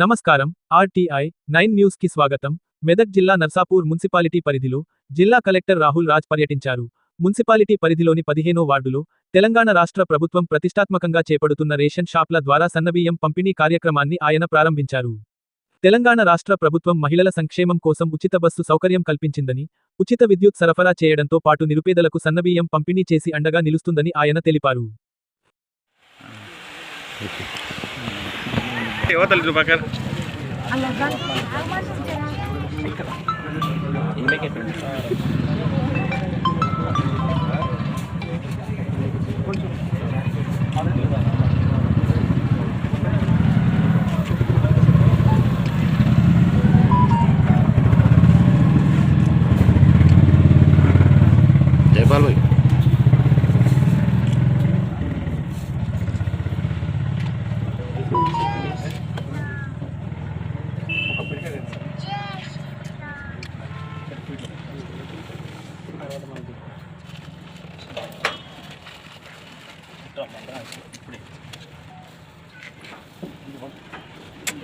నమస్కారం RTI nine న్యూస్కి స్వాగతం. మెదక్ జిల్లా నర్సాపూర్ మున్సిపాలిటీ పరిధిలో జిల్లా కలెక్టర్ రాహుల్ రాజ్ పర్యటించారు. మున్సిపాలిటీ పరిధిలోని పదిహేనో వార్డులో తెలంగాణ రాష్ట్ర ప్రభుత్వం ప్రతిష్టాత్మకంగా చేపడుతున్న రేషన్ షాప్ల ద్వారా సన్నబియ్యం పంపిణీ కార్యక్రమాన్ని ఆయన ప్రారంభించారు. తెలంగాణ రాష్ట్ర ప్రభుత్వం మహిళల సంక్షేమం కోసం ఉచిత బస్సు సౌకర్యం కల్పించిందని ఉచిత విద్యుత్ సరఫరా చేయడంతో పాటు నిరుపేదలకు సన్నబియ్యం పంపిణీ చేసి అండగా నిలుస్తుందని ఆయన తెలిపారు. యువతలు జుబాకర్ జైపాల్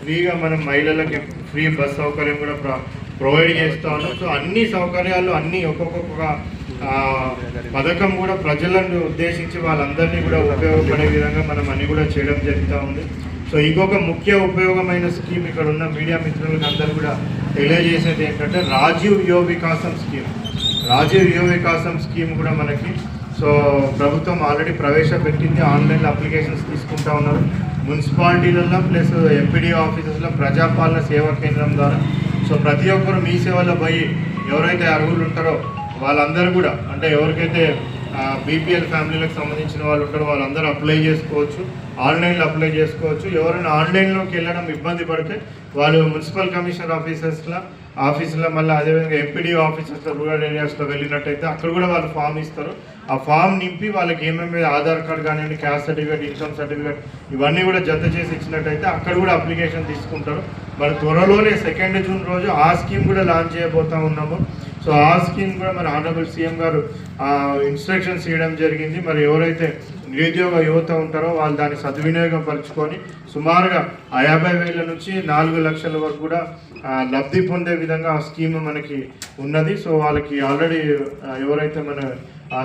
ఫ్రీగా మనం మహిళలకి ఫ్రీ బస్ సౌకర్యం కూడా ప్రొవైడ్ చేస్తా ఉన్నాం. సో అన్ని సౌకర్యాలు అన్ని ఒక్కొక్క పథకం కూడా ప్రజలను ఉద్దేశించి వాళ్ళందరినీ కూడా ఉపయోగపడే విధంగా మనం అన్ని కూడా చేయడం జరుగుతూ ఉంది. సో ఇంకొక ముఖ్య ఉపయోగమైన స్కీమ్ ఇక్కడ ఉన్న మీడియా మిత్రులకు అందరూ కూడా తెలియజేసేది ఏంటంటే రాజీవ్ యువ వికాసం స్కీమ్. రాజీవ్ యువ వికాసం స్కీమ్ కూడా మనకి సో ప్రభుత్వం ఆల్రెడీ ప్రవేశపెట్టింది ఆన్లైన్ అప్లికేషన్స్ తీసుకుంటా ఉన్నారు. మున్సిపాలిటీలలో ప్లస్ ఎంపీడీ ఆఫీసెస్లో ప్రజాపాలన సేవా కేంద్రం ద్వారా. సో ప్రతి ఒక్కరు మీ సేవలో పోయి ఎవరైతే అర్హులు ఉంటారో వాళ్ళందరూ కూడా అంటే ఎవరికైతే బీపీఎల్ ఫ్యామిలీలకు సంబంధించిన వాళ్ళు ఉంటారో వాళ్ళందరూ అప్లై చేసుకోవచ్చు. ఆన్లైన్లో అప్లై చేసుకోవచ్చు. ఎవరైనా ఆన్లైన్లోకి వెళ్ళడం ఇబ్బంది పడితే వాళ్ళు మున్సిపల్ కమిషనర్ ఆఫీసర్స్లో ఆఫీసులో మళ్ళీ అదేవిధంగా ఎంపీడీ ఆఫీసెస్లో రూరల్ ఏరియాస్లో వెళ్ళినట్టయితే అక్కడ కూడా వాళ్ళు ఫామ్ ఇస్తారు. ఆ ఫామ్ నింపి వాళ్ళకి ఏమేమి ఆధార్ కార్డ్ కానివ్వండి క్యాస్ట్ సర్టిఫికేట్ ఇన్కమ్ సర్టిఫికేట్ ఇవన్నీ కూడా జత చేసి ఇచ్చినట్టయితే అక్కడ కూడా అప్లికేషన్ తీసుకుంటారు. మరి త్వరలోనే సెకండ్ జూన్ రోజు ఆ స్కీమ్ కూడా లాంచ్ చేయబోతా ఉన్నాము. సో ఆ స్కీమ్ కూడా మరి ఆనరబుల్ సీఎం గారు ఇన్స్ట్రక్షన్స్ ఇవ్వడం జరిగింది. మరి ఎవరైతే నిరుద్యోగ యువత ఉంటారో వాళ్ళు దాన్ని సద్వినియోగం పరుచుకొని సుమారుగా ఆ యాభై వేల నుంచి నాలుగు లక్షల వరకు కూడా లబ్ధి పొందే విధంగా ఆ స్కీమ్ మనకి ఉన్నది. సో వాళ్ళకి ఆల్రెడీ ఎవరైతే మన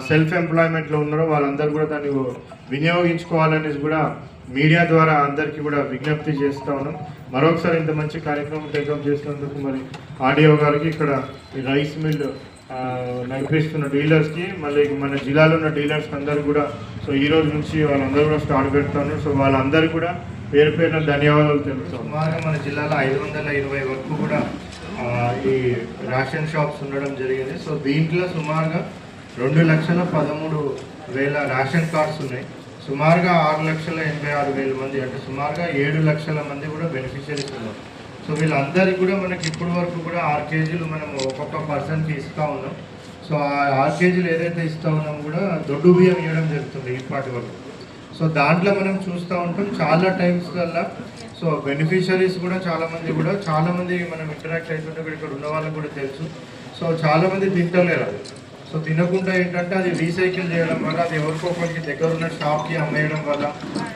సెల్ఫ్ ఎంప్లాయ్మెంట్లో ఉన్నారో వాళ్ళందరూ కూడా దాన్ని వినియోగించుకోవాలనేసి కూడా మీడియా ద్వారా అందరికీ కూడా విజ్ఞప్తి చేస్తా ఉన్నాం. మరొకసారి ఇంత మంచి కార్యక్రమం టేకప్ చేసినందుకు మరి ఆడియో గారికి ఇక్కడ రైస్ మిల్ నడిపిస్తున్న డీలర్స్కి మళ్ళీ మన జిల్లాలో ఉన్న డీలర్స్ అందరూ కూడా సో ఈ రోజు నుంచి వాళ్ళందరూ కూడా స్టార్ట్ పెడతాను. సో వాళ్ళందరూ కూడా పేరు పేరున ధన్యవాదాలు తెలుపుతాం సుమారుగా మన జిల్లాలో ఐదు వందల ఇరవై వరకు కూడా ఈ రేషన్ షాప్స్ ఉండడం జరిగింది. సో దీంట్లో సుమారుగా రెండు లక్షల పదమూడు వేల రేషన్ కార్డ్స్ ఉన్నాయి. సుమారుగా ఆరు లక్షల ఎనభై ఆరు వేల మంది అంటే సుమారుగా ఏడు లక్షల మంది కూడా బెనిఫిషరీస్ ఉన్నారు. సో వీళ్ళందరికీ కూడా మనకి ఇప్పటి వరకు కూడా ఆరు కేజీలు మనం ఒక్కొక్క పర్సన్కి ఇస్తూ ఉన్నాం. సో ఆ ఆరు కేజీలు ఏదైతే ఇస్తూ ఉన్నాం కూడా దొడ్డు బియ్యం ఇవ్వడం జరుగుతుంది ఇప్పటి వరకు. సో దాంట్లో మనం చూస్తూ ఉంటాం చాలా టైమ్స్ వల్ల సో బెనిఫిషరీస్ కూడా చాలా మంది కూడా చాలామంది మనం ఇంటరాక్ట్ అవుతుంటే ఇక్కడ ఉన్న వాళ్ళకి కూడా తెలుసు. సో చాలామంది తింటలేరు. అది సో తినకుండా ఏంటంటే అది రీసైకిల్ చేయడం వల్ల అది ఎవరికో ఒకరికి దగ్గర ఉన్న షాప్కి అమ్మేయడం వల్ల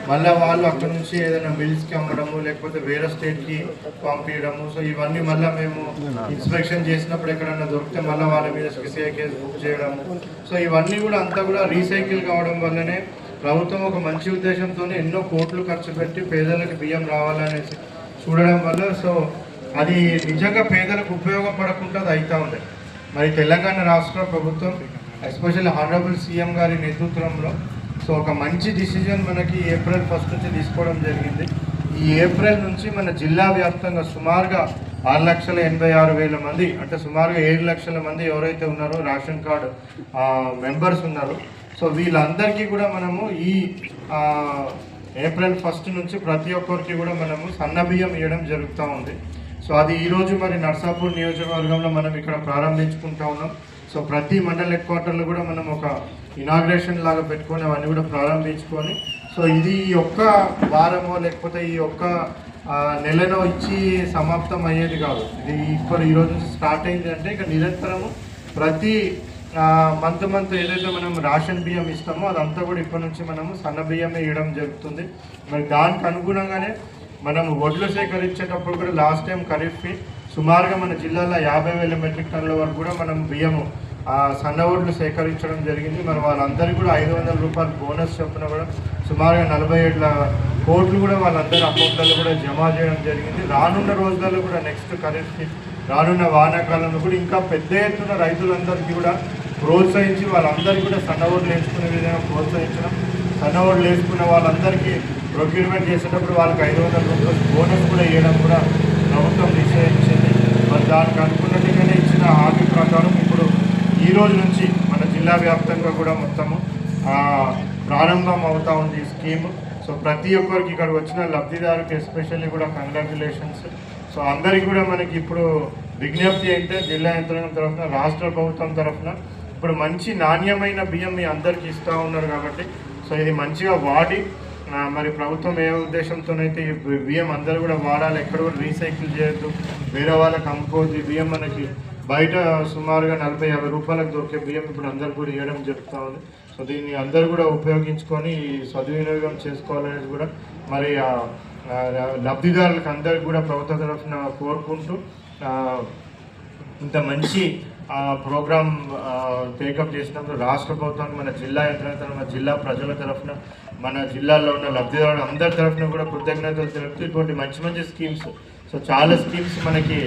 మళ్ళీ వాళ్ళు అక్కడ నుంచి ఏదైనా మిల్స్కి అమ్మడము లేకపోతే వేరే స్టేట్కి పంపించడము సో ఇవన్నీ మళ్ళీ మేము ఇన్స్పెక్షన్ చేసినప్పుడు ఎక్కడన్నా దొరికితే మళ్ళీ వాళ్ళ మీద సిసిఐ కేసు బుక్ చేయడము. సో ఇవన్నీ కూడా అంతా కూడా రీసైకిల్ కావడం వల్లనే ప్రభుత్వం ఒక మంచి ఉద్దేశంతో ఎన్నో కోట్లు ఖర్చు పెట్టి పేదలకు బియ్యం రావాలనేసి చూడడం వల్ల సో అది నిజంగా పేదలకు ఉపయోగపడకుండా అది అవుతూ ఉంది. మరి తెలంగాణ రాష్ట్ర ప్రభుత్వం ఎస్పెషల్లీ హానరబుల్ సీఎం గారి నేతృత్వంలో సో ఒక మంచి డిసిజన్ మనకి ఏప్రిల్ ఫస్ట్ నుంచి తీసుకోవడం జరిగింది. ఈ ఏప్రిల్ నుంచి మన జిల్లా వ్యాప్తంగా సుమారుగా ఆరు లక్షల ఎనభై ఆరు వేల మంది అంటే సుమారుగా ఏడు లక్షల మంది ఎవరైతే ఉన్నారో రేషన్ కార్డు మెంబర్స్ ఉన్నారో. సో వీళ్ళందరికీ కూడా మనము ఈ ఏప్రిల్ ఫస్ట్ నుంచి ప్రతి ఒక్కరికి కూడా మనము సన్న బియ్యం ఇవ్వడం జరుగుతూ ఉంది. సో అది ఈరోజు మరి నర్సాపూర్ నియోజకవర్గంలో మనం ఇక్కడ ప్రారంభించుకుంటా ఉన్నాం. సో ప్రతి మండల హెడ్ క్వార్టర్లో కూడా మనం ఒక ఇనాగ్రేషన్ లాగా పెట్టుకొని అవన్నీ కూడా ప్రారంభించుకొని సో ఇది ఈ ఒక్క వారమో లేకపోతే ఈ ఒక్క నెలలో ఇచ్చి సమాప్తం అయ్యేది కాదు. ఇది ఇప్పుడు ఈ రోజు నుంచి స్టార్ట్ అయింది అంటే ఇక నిరంతరము ప్రతి మంత్ మంత్ ఏదైతే మనం రేషన్ బియ్యం ఇస్తామో అదంతా కూడా ఇప్పటి నుంచి మనము సన్న బియ్యమే ఇవ్వడం జరుగుతుంది. మరి దానికి అనుగుణంగానే మనం వడ్లు సేకరించేటప్పుడు కూడా లాస్ట్ టైం ఖరీఫ్కి సుమారుగా మన జిల్లాలో యాభై వేల మెట్రిక్ టన్నుల వరకు కూడా మనం బియ్యము ఆ, సన్న వడ్లు సేకరించడం జరిగింది. మరి వాళ్ళందరికీ కూడా ఐదు వందల రూపాయలు బోనస్ చొప్పున కూడా సుమారుగా నలభై ఏళ్ళ కోట్లు కూడా వాళ్ళందరి అకౌంట్లలో కూడా జమ చేయడం జరిగింది. రానున్న రోజులలో కూడా నెక్స్ట్ ఖరీఫ్కి రానున్న వానాకాలంలో కూడా ఇంకా పెద్ద ఎత్తున రైతులందరికీ కూడా ప్రోత్సహించి వాళ్ళందరికీ కూడా సన్న ఓట్లు వేసుకునే విధంగా ప్రోత్సహించడం సన్న ఓట్లు వేసుకున్న వాళ్ళందరికీ ప్రొక్యూర్మెంట్ చేసేటప్పుడు వాళ్ళకి ఐదు వందల రూపాయలు బోనస్ కూడా ఇవ్వడం కూడా ప్రభుత్వం నిశ్చయించింది మరి దానికి అనుకున్నట్టుగానే ఇచ్చిన హామీ ప్రకారం ఇప్పుడు ఈ రోజు నుంచి మన జిల్లా వ్యాప్తంగా కూడా మొత్తము ప్రారంభం అవుతా ఉంది ఈ స్కీమ్ సో ప్రతి ఒక్కరికి ఇక్కడ వచ్చిన లబ్ధిదారుకి ఎస్పెషల్లీ కూడా కంగ్రాచులేషన్స్ సో అందరికీ కూడా మనకి ఇప్పుడు విజ్ఞప్తి అయితే జిల్లా యంత్రాంగం తరఫున రాష్ట్ర ప్రభుత్వం తరఫున ఇప్పుడు మంచి నాణ్యమైన బియ్యం మీ అందరికీ ఇస్తూ ఉన్నారు కాబట్టి సో ఇది మంచిగా వాడి మరి ప్రభుత్వం ఏ ఉద్దేశంతోనైతే ఈ బియ్యం అందరూ కూడా వాడాలి ఎక్కడ కూడా రీసైకిల్ చేయొద్దు. వేరే వాళ్ళకి అమ్ముకోవద్దు. ఈ బియ్యం మనకి బయట సుమారుగా నలభై యాభై రూపాయలకు దొరికే బియ్యం ఇప్పుడు అందరు కూడా ఇవ్వడం జరుగుతూ ఉంది. సో దీన్ని అందరూ కూడా ఉపయోగించుకొని సద్వినియోగం చేసుకోవాలనేది కూడా మరి లబ్ధిదారులకు అందరికి కూడా ప్రభుత్వ తరఫున కోరుకుంటూ ఇంత మంచి ప్రోగ్రామ్ టేకప్ చేసినప్పుడు రాష్ట్ర ప్రభుత్వానికి మన జిల్లా యంత్రాంగ తరఫున జిల్లా ప్రజల తరఫున మన జిల్లాలో ఉన్న లబ్ధిదారులు అందరి తరఫున కూడా కృతజ్ఞతలు తెలుపుతూ ఇటువంటి మంచి మంచి స్కీమ్స్. సో చాలా స్కీమ్స్ మనకి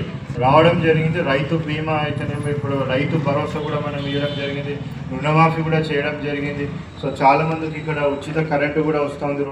రావడం జరిగింది. రైతు బీమా అయితేనేమో ఇప్పుడు రైతు భరోసా కూడా మనం ఇవ్వడం జరిగింది. రుణమాఫీ కూడా చేయడం జరిగింది. సో చాలామందికి ఇక్కడ ఉచిత కరెంటు కూడా వస్తుంది.